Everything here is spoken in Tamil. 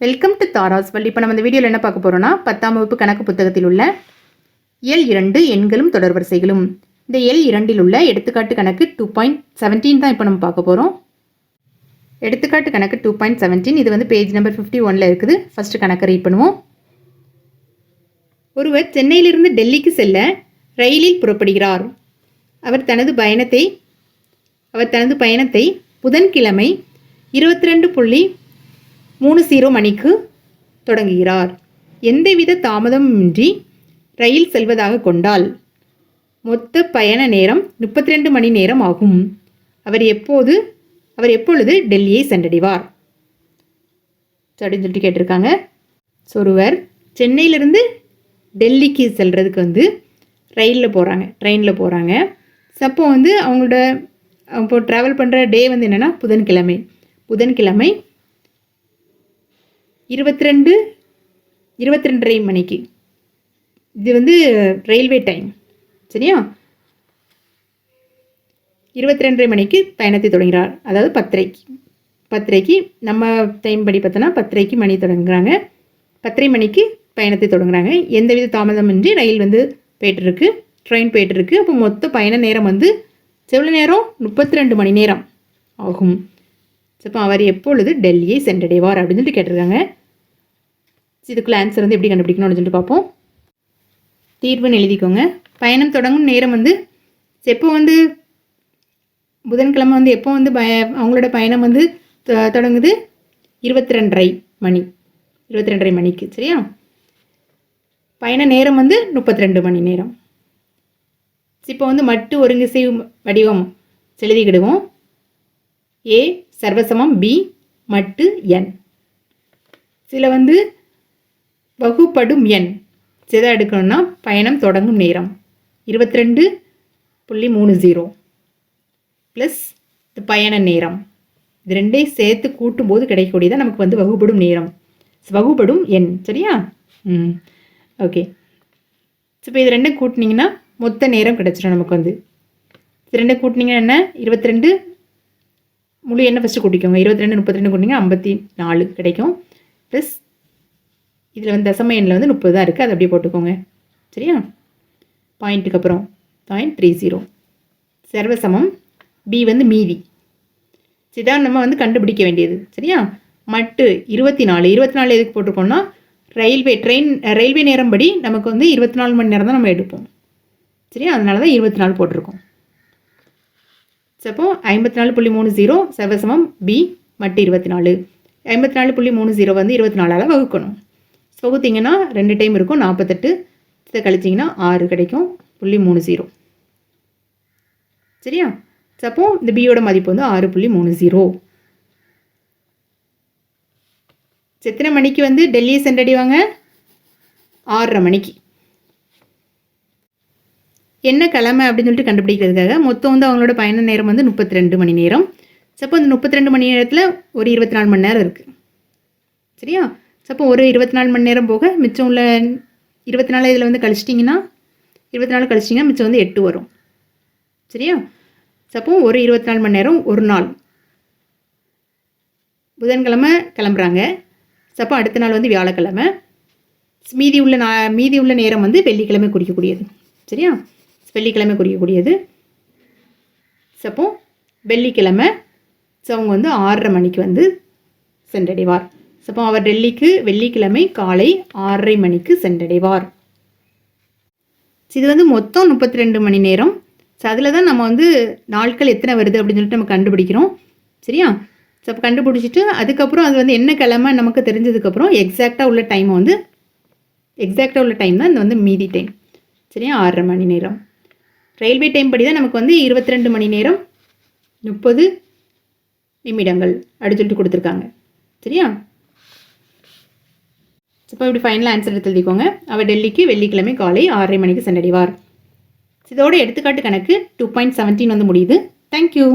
வெல்கம் டு தாராஸ் வள்ளி இப்போ நம்ம இந்த வீடியோவில் என்ன பார்க்க போகிறோம்னா பத்தாம் வகுப்பு கணக்கு புத்தகத்தில் உள்ள எல் இரண்டு எண்களும் தொடர்வரிசைகளும் இந்த எல் இரண்டில் உள்ள எடுத்துக்காட்டு கணக்கு டூ பாயிண்ட் செவன்டீன் தான் இப்போ நம்ம பார்க்க போகிறோம் எடுத்துக்காட்டு கணக்கு டூ பாயிண்ட் செவன்டீன் இது வந்து பேஜ் நம்பர் ஃபிஃப்டி ஒனில் இருக்குது. ஃபஸ்ட்டு கணக்கை ரீட் பண்ணுவோம். ஒருவர் சென்னையிலிருந்து டெல்லிக்கு செல்ல ரயிலில் புறப்படுகிறார். அவர் தனது பயணத்தை அவர் தனது பயணத்தை புதன்கிழமை இருபத்தி ரெண்டு புள்ளி மூணு ஜீரோ மணிக்கு தொடங்குகிறார். எந்தவித தாமதமின்றி ரயில் செல்வதாக கொண்டால் மொத்த பயண நேரம் முப்பத்தி ரெண்டு மணி நேரம் ஆகும். அவர் எப்போது அவர் எப்பொழுது டெல்லியை சென்றடைவார்? அப்படின்னு சொல்லிட்டு கேட்டிருக்காங்க. சொருவர் சென்னையிலேருந்து டெல்லிக்கு செல்கிறதுக்கு வந்து ரயிலில் போகிறாங்க ட்ரெயினில் போகிறாங்க சப்போ வந்து அவங்களோட இப்போ ட்ராவல் பண்ணுற டே வந்து என்னென்னா புதன்கிழமை. புதன்கிழமை இருபத்தி ரெண்டு இருபத்தி ரெண்டரை மணிக்கு. இது வந்து ரயில்வே டைம். சரியா? இருபத்தி ரெண்டரை மணிக்கு பயணத்தை தொடங்குகிறார். அதாவது பத்தரைக்கு. பத்தரைக்கு நம்ம டைம் படி பார்த்தோன்னா பத்தரைக்கு மணி தொடங்குறாங்க. பத்தரை மணிக்கு பயணத்தை தொடங்குறாங்க. எந்தவித தாமதமின்றி ரயில் வந்து போயிட்டுருக்கு. ட்ரெயின் போயிட்டுருக்கு. அப்போ மொத்த பயண நேரம் வந்து எவ்வளோ நேரம்? முப்பத்தி ரெண்டு மணி நேரம் ஆகும். அப்போ அவர் எப்பொழுது டெல்லியை சென்றடைவார் அப்படின்னு சொல்லிட்டு கேட்டிருக்காங்க. இதுக்குள்ள ஆன்சர் வந்து எப்படி கண்டுபிடிக்கணும்னு சொல்லிட்டு பார்ப்போம். தீர்வுன்னு எழுதிக்கோங்க. பயணம் தொடங்கும் நேரம் வந்து எப்போ வந்து புதன்கிழமை வந்து எப்போ வந்து பய அவங்களோட பயணம் வந்து தொ- தொடங்குது? இருபத்தி ரெண்டரை மணி. இருபத்தி ரெண்டரை மணிக்கு சரியா? பயண நேரம் வந்து முப்பத்தி ரெண்டு மணி நேரம். இப்போ வந்து மட்டு ஒருங்கிசை வடிவம் செலுத்திக்கிடுவோம். ஏ சர்வசமம் பி மட்டு என். சில வந்து வகுப்படும் எண். எதை எடுக்கணும்னா பயணம் தொடங்கும் நேரம். இருபத்தி ரெண்டு புள்ளி மூணு ஜீரோ. ப்ளஸ் பயண நேரம். இது ரெண்டையும் சேர்த்து கூட்டும்போது கிடைக்கக்கூடியதான் நமக்கு வந்து வகுப்படும் நேரம். வகுப்படும் எண். சரியா? ம். ஓகே. இப்போ இது ரெண்டும் கூட்டினீங்கன்னா மொத்த நேரம் கிடச்சிடும் நமக்கு வந்து. இது ரெண்டும் கூட்டினீங்கன்னா என்ன? இருபத்தி ரெண்டு முழு எண்ணெய் ஃபஸ்ட்டு கூட்டிக்கோங்க. இருபத்தி ரெண்டு முப்பத்தி ரெண்டு கூட்டிங்க ஐம்பத்தி நாலு கிடைக்கும். ப்ளஸ் இதில் வந்து தசம எண்ணில் வந்து முப்பது தான் இருக்குது அதை அப்படியே போட்டுக்கோங்க. சரியா? பாயிண்ட்டுக்கு அப்புறம். பாயிண்ட் த்ரீ ஜீரோ சர்வசமம் பி வந்து மீதி. இதான் நம்ம வந்து கண்டுபிடிக்க வேண்டியது. சரியா? மட்டு இருபத்தி நாலு இருபத்தி நாலு எதுக்கு போட்டிருக்கோம்னா ரயில்வே ட்ரெயின் ரயில்வே நேரம் படி நமக்கு வந்து இருபத்தி நாலு மணி நேரம் தான் நம்ம எடுப்போம். சரியா? அதனால தான் இருபத்தி நாலு போட்டிருக்கோம். அப்போ ஐம்பத்தி நாலு புள்ளி மூணு ஜீரோ செவசமம் பி மட்டு இருபத்தி நாலு ஐம்பத்தி நாலு புள்ளி மூணு ஜீரோ வந்து இருபத்தி நாலால் வகுக்கணும். வகுத்தீங்கன்னா ரெண்டு டைம் இருக்கும் நாற்பத்தெட்டு இதை கழிச்சிங்கன்னா ஆறு கிடைக்கும் புள்ளி மூணு ஜீரோ. சரியா? அப்போ இந்த பியோட மதிப்பு வந்து ஆறு புள்ளி மூணு ஜீரோ. எத்தனை மணிக்கு வந்து டெல்லியை சென்றடைவாங்க ஆறரை மணிக்கு. என்ன கிழமை அப்படின்னு சொல்லிட்டு கண்டுபிடிக்கிறதுக்காக மொத்தம் வந்து அவங்களோட பயண நேரம் வந்து முப்பத்தி ரெண்டு மணி நேரம். சப்போ அந்த முப்பத்தி ரெண்டு மணி நேரத்தில் ஒரு இருபத்தி நாலு மணி நேரம் இருக்குது சரியா? சப்போ ஒரு இருபத்தி நாலு மணி நேரம் போக மிச்சம் உள்ள இருபத்தி நாலு இதில் வந்து கழிச்சிட்டிங்கன்னா இருபத்தி நாலு கழிச்சிட்டிங்கன்னா மிச்சம் வந்து எட்டு வரும். சரியா? சப்போ ஒரு இருபத்தி நாலு மணி நேரம் ஒரு நாள். புதன்கிழமை கிளம்புறாங்க. சப்போ அடுத்த நாள் வந்து வியாழக்கிழமை. மீதி உள்ள நா மீதி உள்ள நேரம் வந்து வெள்ளிக்கிழமை குறிக்கக்கூடியது. சரியா? வெள்ளிக்கிழமை குறிக்கக்கூடியது சப்போ வெள்ளிக்கிழமை ஸோ அவங்க வந்து ஆறரை மணிக்கு வந்து சென்றடைவார். சப்போ அவர் டெல்லிக்கு வெள்ளிக்கிழமை காலை ஆறரை மணிக்கு சென்றடைவார். இது வந்து மொத்தம் முப்பத்தி ரெண்டு மணி நேரம். ஸோ அதில் தான் நம்ம வந்து நாட்கள் எத்தனை வருது அப்படின்னு சொல்லிட்டு நம்ம கண்டுபிடிக்கிறோம். சரியா? ஸோ அப்போ கண்டுபிடிச்சிட்டு அதுக்கப்புறம் அது வந்து என்ன கிழமை நமக்கு தெரிஞ்சதுக்கப்புறம் எக்ஸாக்டாக உள்ள டைம் வந்து எக்ஸாக்டாக உள்ள டைம் தான் இந்த வந்து மீதி டைம் சரியா? ஆறரை மணி நேரம். ரயில்வே டைம் படி தான் நமக்கு வந்து இருபத்தி ரெண்டு மணி நேரம் முப்பது நிமிடங்கள் அப்படி சொல்லிட்டு கொடுத்துருக்காங்க. சரியா? இப்போ இப்படி ஃபைனல் ஆன்சர் எடுத்து எழுதிக்கோங்க. அவர் டெல்லிக்கு வெள்ளிக்கிழமை காலை ஆறரை மணிக்கு சென்றடைவார். இதோட எடுத்துக்காட்டு கணக்கு டூ பாயிண்ட் செவன்டீன் வந்து முடியுது. தேங்க்யூ